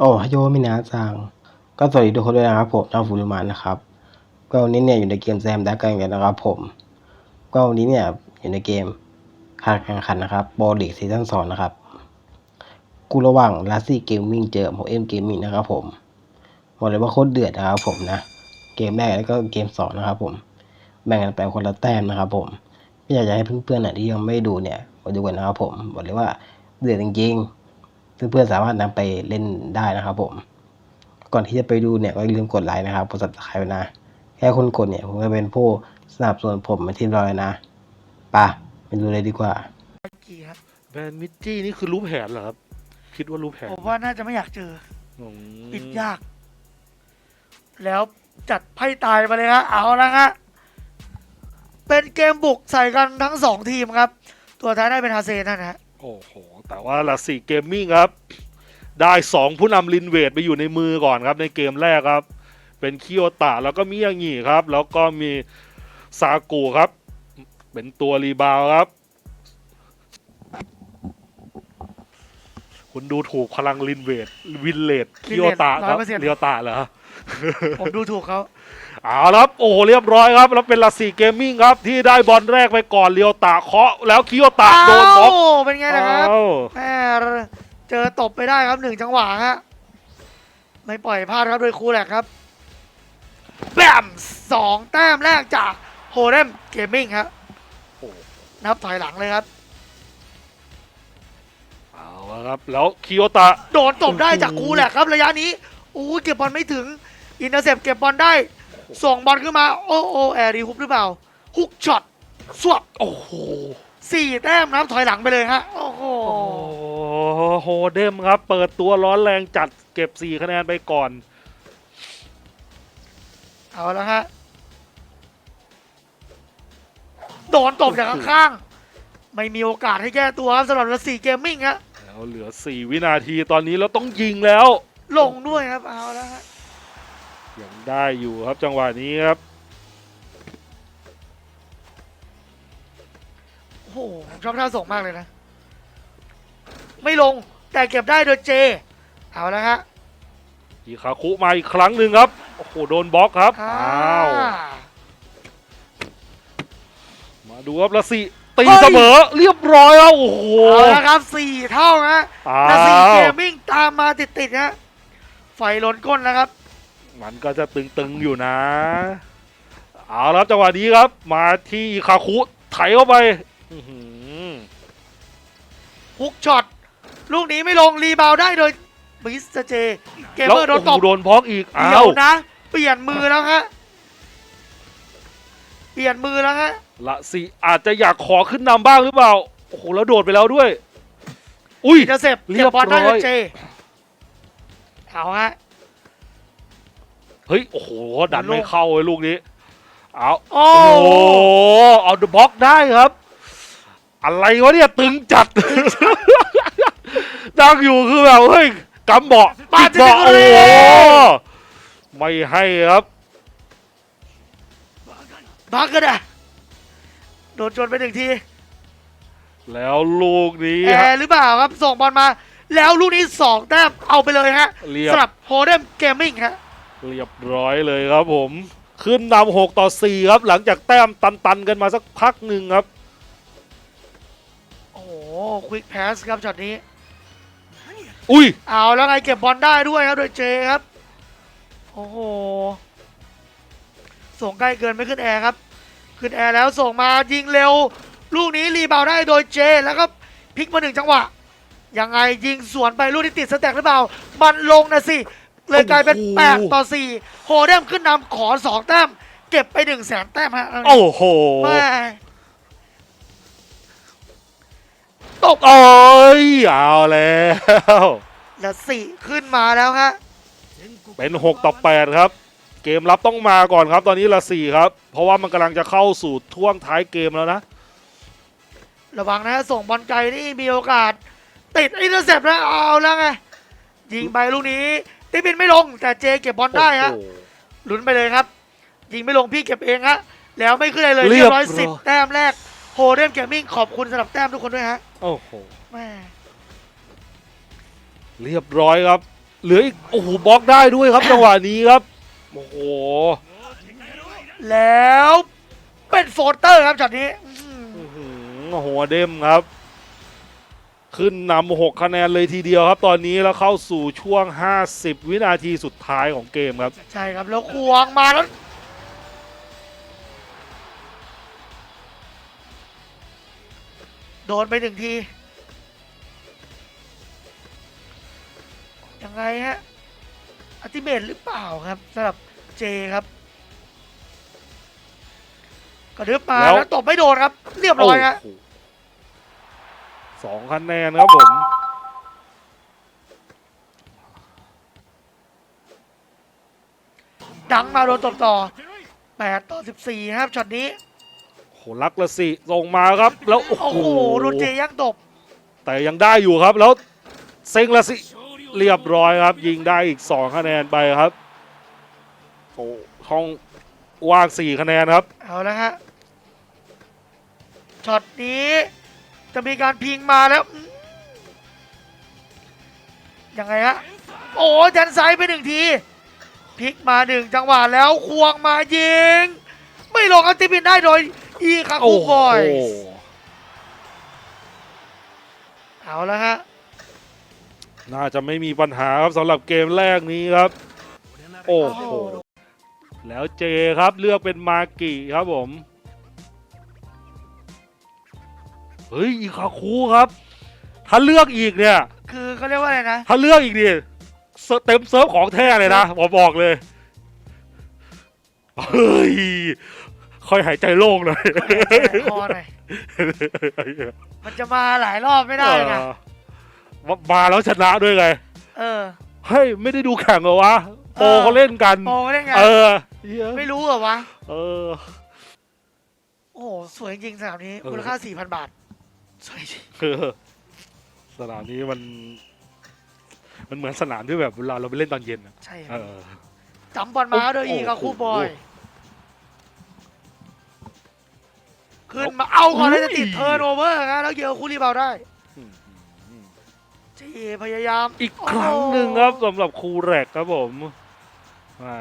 โอ้ฮโยมินาซังก็สวัสดีทุกคนด้วยนะครับผมน้องฟูรุมานนะครับ ก็วันนี้เนี่ยอยู่ในเกมแซมดักกันกันนะครับผม ก็วันนี้เนี่ยอยู่ในเกมการแข่งขันนะครับบอลลีกซีซั่นสองนะครับกูระหว่างลาซี่เกมมิ่งเจอโมเอ็มเกมมิ่งนะครับผมบอกเลยว่าโคตรเดือดนะครับผมนะ เกมแรกแล้วก็เกมสองนะครับผม แบ่งกันไปคนละแต้มนะครับผมไม่อยากจะให้เพื่อนๆนะที่ยังไม่ดูเนี่ยมาดูกันนะครับผมบอกเลยว่าเดือดจริงๆ เพื่อนๆสามารถนำไปเล่นได้นะครับผม ก่อนที่จะไปดูเนี่ยก็อย่าลืมกดไลค์นะครับกด subscribe นะ แค่คนกดเนี่ยผมจะเป็นผู้สนับสนุนผมมาที่รอยนะไป่ะไปดูเลยดีกว่ากี่ครับแบรนด์มิจจี้นี่คือรู้แผนเหรอครับ คิดว่ารู้แผนผมว่าน่าจะไม่อยากเจออืมปิดยาก แล้วจัดไพ่ตายมาเลยฮะเอาละฮะเป็นเกมบุกใส่กันทั้งสองทีมครับ ตัวท้ายได้เป็นฮาเซนนะฮะ โอ้โห แต่ว่าลาสีเกมมิ่งครับ ได้สองผู้นำลินเวทไปอยู่ในมือก่อนครับในเกมแรกครับ เป็นคิโอตะแล้วก็มิยางิครับ แล้วก็มีซากุครับ เป็นตัวรีบาวด์ครับ คุณดูถูกพลังลินเวทวินเลดคิโอตะครับเรียวตะเหรอผมดูถูกเขาเอาละครับโอ้โหเรียบร้อยครับ แล้วเป็นลาสีเกมมิ่งครับ ที่ได้บอลแรกไปก่อนเรียวตะเคาะ แล้วคิโอตะโดนบล็อกเอ้าเป็นไงนะครับอ้าวแม่เจอตบไปได้ครับหนึ่งจังหวะฮะไม่ปล่อยพลาดครับโดยครูแหลกครับแบมสองแต้มแรกจากโฮเดมเกมมิ่งครับโอ้โหนับถอยหลังเลยครับเอาละ ครับ แล้วคิโอตะ โดนตบได้จากครูแหลกครับระยะนี้อู้เก็บบอลไม่ถึง อินเตอร์เซปเก็บบอลได้ส่งบอลขึ้นมา โอ้โอแอรีฮุบหรือเปล่าฮุกช็อตสวบโอ้โหสี่แต้มนับถอยหลังไปเลยฮะโอ้โหโอ้โหเดมครับ เปิดตัวร้อนแรงจัดเก็บ4คะแนนไปก่อน เอาละฮะโดนตบจากข้างๆไม่มีโอกาสให้แก้ตัวครับสำหรับรัสซีเกมมิ่งฮะ แล้วเหลือ 4 วินาทีตอนนี้เราต้องยิงแล้ว ลงด้วยครับเอาละฮะยังได้อยู่ครับจังหวะนี้ครับ โอ้โหผมชอบท่าส่งมากเลยนะ ไม่ลงแต่เก็บได้โดยเจ เอาละฮะอีคาคุมาอีกครั้งหนึ่งครับ โอ้โห โดนบล็อกครับอ่าอ้าว มาดูครับละสิ ตีเฮ้ยเสมอเรียบร้อยแล้วโอ้โหเอาละครับสี่เท่านะอ้าแต่สี่วเกมมิ่งตามมาติดๆนะไฟล้นก้นนะครับ มันก็จะตึงๆอยู่นะเอาแล้วจังหวะนี้ครับ มาที่อีคาคุไถเข้าไปอื้อหือฮุกช็อตลูกนี้ไม่ลงรีบาวด์ได้โดยมิสเตอร์เจเกมแล้วเมอร์โดนตโอ้บโหโดนบล็อกอีกเดี๋อ้ายววนะ เปลี่ยนมือแล้วฮะเปลี่ยนมือแล้วฮะ ละสิอาจจะอยากขอขึ้นนำบ้างหรือเปล่า โอ้โห แล้วโดดไปแล้วด้วย อุ้ยอินเตอร์เซปเรีเก็ยบบบอลได้ร้โดอยยเจเอาฮะ เฮ้ย โอ้โห ดันไม่เข้าเลยลูกนี้ เอาโอ้โอ้โหเอาเดอะบล็อกได้ครับ อะไรวะเนี่ย ตึงจัดดังอยู่คือแบบ เฮ้ยกำเบาะปาปิดจิเบาะติโอ้โกโหเรไม่ให้ครับ บักกันอะ โดนจนไปหนึ่งที แล้วลูกนี้แอฮะ ร์หรือเปล่าครับ ส่งบอลมา แล้วลูกนี้สองแต้มเอาไปเลยฮะเรียบ สำหรับโฮเดมเกมมิ่งฮะ เรียบร้อยเลยครับผม ขึ้นนำหกต่อสี่ครับ หลังจากแต้มตัน ๆ กันมาสักพักหนึ่งครับ โอ้โหควิกแพสครับช็อตนี้ อุ้ย เอาแล้วไงเก็บบอลได้ด้วยครับ โดยเจครับ โอ้โห ส่งใกล้เกินไม่ขึ้นแอร์ครับ ขึ้นแอร์แล้วส่งมายิงเร็ว ลูกนี้รีบาวด์ได้โดยเจ แล้วก็พลิกมาหนึ่งจังหวะ ยังไงยิงสวนไปลูกนี้ติดสแต็กหรือเปล่า มันลงนะสิ เลยกลายเป็นโอ้โห8ต่อ 4 โฮเดมขึ้นนำขอ 2 แต้ม เก็บไป1 0 0 0 0แสนแต้มฮะโอ้โหแม่ตบโอ้ยเอาแล้วและสี่ขึ้นมาแล้วฮะเป็น 6 ต่อ 8 ครับ เกมรับต้องมาก่อนครับ ตอนนี้ละ4ครับ เพราะว่ามันกำลังจะเข้าสู่ท่วงท้ายเกมแล้วนะ ระวังนะส่งบอลไกลนี่มีโอกาส ติดอินเตอร์เซปนะเอาแล้วไงยิงไปลูกนี้ติบินไม่ลง แต่เจเก็บบอลได้ฮะโอ้โหลุ้นไปเลยครับ ยิงไม่ลงพี่เก็บเองฮะแล้วไม่ขึ้นอะไรเลยเรีเรียยบบร้อยร้อยสิบแต้มแรกโฮเดมเกมมิ่งขอบคุณสำหรับแต้มทุกคนด้วยฮะโอ้โหแม่เรียบร้อยครับ เหลืออีกโอ้โหบล็อกได้ด้วยครับจังหวะนี้ครับ โอ้โห แล้วเป็นโฟเตอร์ครับช็อตนี้อื้อหืออื้อหือหัวเด้มครับ ขึ้นนำหกคะแนนเลยทีเดียวครับ ตอนนี้แล้วเข้าสู่ช่วง 50 วินาทีสุดท้ายของเกมครับ ใช่ครับ แล้วควงมาแล้วโดนไปหนึ่งที ยังไงฮะ อัติเมตหรือเปล่าครับสำหรับเจครับกระดึบมาแล้ว แล้วตบไม่โดนครับ เรียบร้อยฮะโโหสองคะแนนครับผม ดังมาโดนตบต่อ8ต่อ 14 ครับช็อตนี้โอ้โหลักละสิส่งมาครับ แล้วโอ้โอ้โหโหโดนเจย่างตบแต่ยังได้อยู่ครับ แล้วเซ็งละสิ เรียบร้อยครับ ยิงได้อีก 2 คะแนนไปครับโอ้ช่องว่าง4คะแนนครับ เอาละฮะช็อตนี้จะมีการพิงมาแล้วอืมยังไงฮะโอ้ยันไซด์ไปหนึ่งทีพลิกมาหนึ่งจังหวะแล้วควงมายิง ไม่ลงอัลติบินได้โดยอีคาคูโอ้โหบอยเอาละฮะ น่าจะไม่มีปัญหาครับสำหรับเกมแรกนี้ครับ โอ้โห แล้วเจครับเลือกเป็นมากิครับผม เฮ้ยอีคาคูครับ ถ้าเลือกอีกเนี่ย คือเขาเรียกว่าอะไรนะ ถ้าเลือกอีกดิเซิร์ฟเต็มเซิร์ฟของแท้เลยนะผมบอกเลย เฮ้ย ค่อยหายใจโล่งหน่อยคอหน่อยมันจะมาหลายรอบไม่ได้นะเออ มามาแล้วชนะด้วยไง เออ เฮ้ย ไม่ได้ดูแข่งเหรอวะ โปรเขาเล่นกัน โปได้ไง เออเหี้ยไม่รู้เหรอวะ เออ โอ้โหสวยจริงสนามนี้เออมูลค่า4,000บาท สวยจริงคือสนามนี้มัน มันเหมือนสนามที่แบบเวลาเราไปเล่นตอนเย็นอะใช่คเอรับอจำบอลมาโดยโอ้อีโหกับคู่บอยโอ้โหขึ้นมาเอาก่อนแล้วอุ้จะยติดเทิร์นโอเวอร์นะแล้วเกี่ยวคู่รีบาวได้ จีพยายามอีกครั้งหนึ่งครับสำหรับครูแรกครับผมอ่า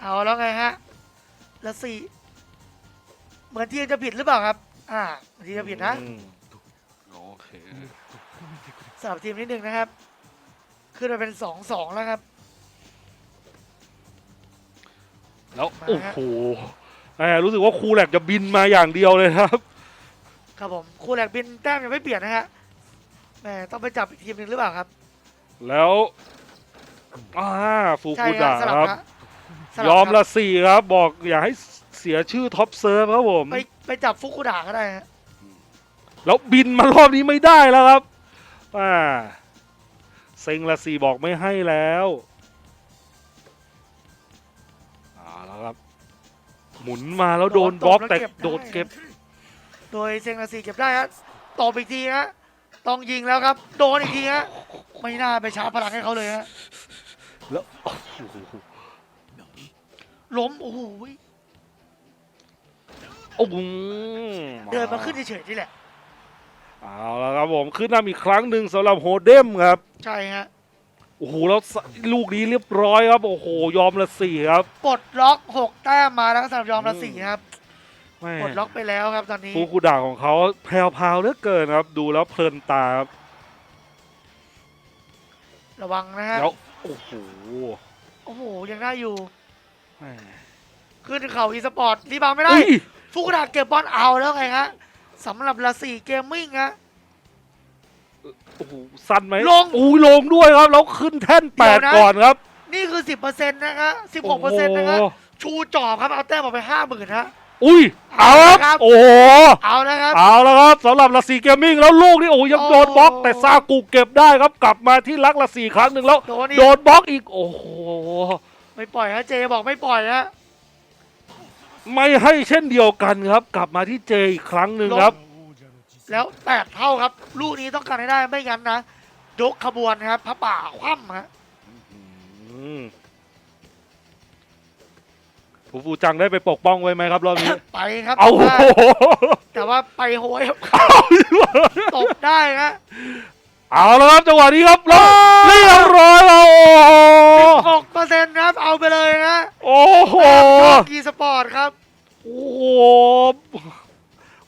เอาแล้วไงฮะแล้วสี่เหมือนที่จะผิดหรือเปล่าครับ อ่าเหมือนที่จะผิดนะอืมโอเคสำหรับทีมนิดนึงนะครับ ขึ้นมาเป็นสองสองแล้วครับ แล้วมาโอ้ฮะโหแหมรู้สึกว่าครูแรกจะบินมาอย่างเดียวเลยครับ ครับผมคู่แรกบินแต้มยังไม่เปลี่ยนนะฮะ แหมต้องไปจับอีกทีมหนึ่งหรือเปล่าครับแล้วอ่าฟูใช่กุครัดะบสลับครับฮะสลับยอมครับละสี่ครับ บอกอย่าให้เสียชื่อท็อปเซิร์ฟครับผม ไปไปจับฟุกุดะก็ได้ฮะแล้วบินมารอบนี้ไม่ได้แล้วครับอ่าเซ็งละสี่บอกไม่ให้แล้วเอาแล้วครับ หมุนมาแล้วโดนบล็อกแต่โดนเก็บ โดยเซงนาซีเก็บได้ฮะตบอีกทีฮะ ต้องยิงแล้วครับ โดนอีกทีฮะไม่น่าไปชาร์จพลังให้เขาเลยฮะแล้วโอ้โหล้มโอ้โหโอ้โหเดินมาขึ้นเฉยๆนี่แหละเอาแล้วครับผมขึ้นนำอีกครั้งหนึ่งสำหรับโฮเดมครับ ใช่ฮะโอ้โหแล้วสลูกนี้เรียบร้อยครับ โอ้โหยอมละสี่ครับปลดล็อกหกแต้มมาแล้วสำหรับยอมละสี่ครับ แม่ปลดล็อกไปแล้วครับตอนนี้ฟูกุดะของเขาแพรวพราวเหลือเกินครับ ดูแล้วเพลินตาครับระวังนะฮะแล้วโอ้โหโอ้โหยังได้อยู่แม่ขึ้นเข่าอีสปอร์ตรีบาวด์ไม่ได้ เอ้ยฟุกุดะเก็บบอลเอาแล้วไงฮะสำหรับละสี่เกมมิ่งฮะ โอ้โหสั้นไหมลงอุ้ยลงด้วยครับแล้วขึ้นแท่นแปดเดี๋ยวนะ ก่อนครับนี่คือสิบเปอร์เซ็นต์นะฮะสิบหกเปอร์เซ็นต์นะฮะโโห ชูจอบครับเอาแต้มออกไปห้าหมื่นฮะ อุ้ยเอาคครัรับ บโอ้โหเอานะครับ เอาแล้วครับสำหรับลัสซีเกมมิ่งแล้วลูกนี่โอ้โหยังโดนบล็อกโอ้แต่ซากุเก็บได้ครับกลับมาที่ลักลัสซีครั้งหนึ่งแล้ว โดนอีก โดนบล็อกอีกโอ้โหไม่ปล่อยฮะเจบอกไม่ปล่อยฮะไม่ให้เช่นเดียวกันครับ กลับมาที่เจอีกครั้งหนึ่งครับ แล้วแปดเท่าครับ ลูกนี้ต้องการให้ได้ไม่งั้นนะยกขบวนครับพระป่าคว่ำฮะ อืม ฟูฟูจังได้ไปปกป้องไว้ไหมครับรอบนี้ ไปครับเอาแต่โอ้ว่าโหแต่ว่าไปโหยครับตบได้ฮะเอาแล้วครับจังหวะนี้ครับแล้วเรียบร้อยแล้วโอ้โหหกเปอร์เซ็นต์ครับเอาไปเลยนะโอ้โหกีสปอร์ตครับโอ้โห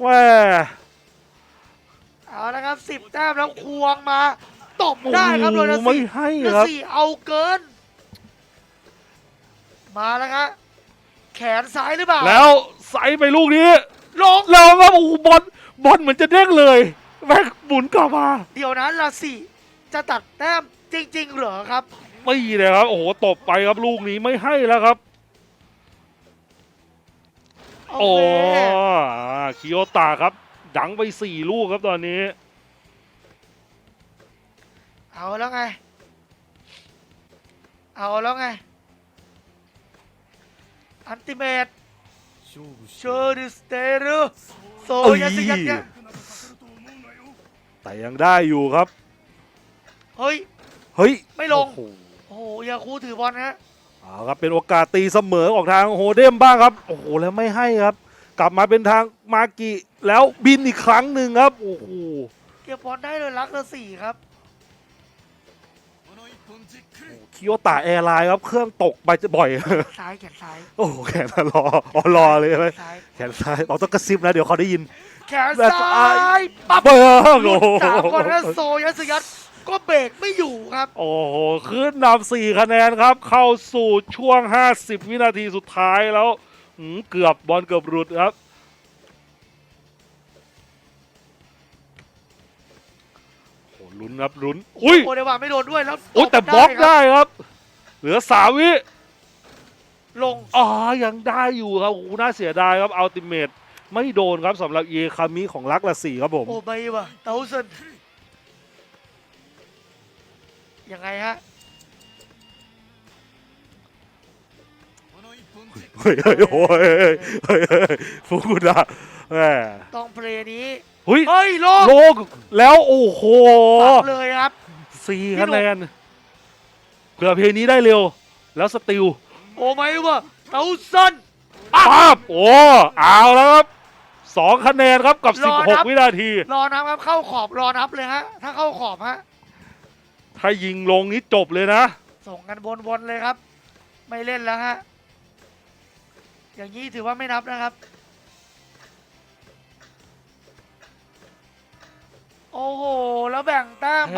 แม่เอาละครับสิบแต้มแล้วควงมาตบได้ครับโดยนาไม่ซีให้นาครับซีเอาเกิน มาแล้วครับ แขนซ้ายหรือเปล่าแล้วใส่ไปลูกนี้ลงแล้วครับโอ้โหบอลบอลเหมือนจะเด้งเลยแม่งหมุนกลับมาเดี๋ยวนั้นลาซีจะตัดแต้มจริง ๆ เหรอครับ ไม่เลยครับ โอ้โหตบไปครับลูกนี้ไม่ให้แล้วครับ โอโอ้เคอ่าคิโอตาครับ ดังไปสี่ลูกครับตอนนี้ เอาแล้วไง เอาแล้วไง อันติเมตเชอร์ดิสเตอร์โซเอ้ยยาสยัดเนี่ยแต่ยังได้อยู่ครับ เฮ้ย เฮ้ย ไม่ลง โอ้โหโอ้โหยาคูถือบอลนะเอาครับเป็นโอกาสตีเสมอของทางโฮเดมบ้างครับ โอ้โห แล้วไม่ให้ครับ กลับมาเป็นทางมากิแล้วบินอีกครั้งหนึ่งครับ โอ้โห เก็บบอลได้เลยรักละสี่ครับ คิโอตาแอร์ไลน์ครับเครื่องตกไปจะบ่อย ซ้ายแขนซ้ายโอ้โหแขนรออ๋อรอเลยใช่ไหมซ้ายแขนซ้ายเราต้องกระซิบนะเดี๋ยวเขาได้ยิน แขนซ้ายปั๊บเบิร์หลุดโอ้โหสามคนแล้วโซยัสยัดก็เบรกไม่อยู่ครับโอ้โหขึ้นนำสี่คะแนนครับ เข้าสู่ช่วง 50 วินาทีสุดท้ายแล้วหืมเกือบบอลเกือบหลุดครับ ลุ้นครับลุ้นอุ้ยโอเดวาไม่โดนด้วยแล้วโอ้ยแต่ตบล็อกครับได้ครับ เหลือสามวิลงอ๋อยังได้อยู่ครับโอ้โหน่าเสียดายครับอัลติเมทไม่โดนครับสำหรับเอคามิของลักละสี่ครับผม โอ้ไม่ว่ะเตาเซนยังไงฮะเฮ้ยเฮ้ยโอ้ยเฮ้ยเฮ้ยเฮ้ยฟูกุดะแหมต้องเพลย์นี้ เฮ้ยเฮ้ยลงโลกแล้วโอ้โหปักเลยครับ สี่พี่คะหนุ่มแนนเผื่อเพลงนี้ได้เร็ว แล้วสติลโอ้ไม่ว่ะเตาเซนปั๊บโอ้เอาแล้วครับสองคะแนนครับกับรอนับ 16 วินาที รอนับครับเข้าขอบรอนับเลยฮะ ถ้าเข้าขอบฮะ ถ้ายิงลงนี้จบเลยนะ ส่งกันวนๆเลยครับ ไม่เล่นแล้วฮะ อย่างนี้ถือว่าไม่นับนะครับ โอ้โห แล้วแบ่งแต้ม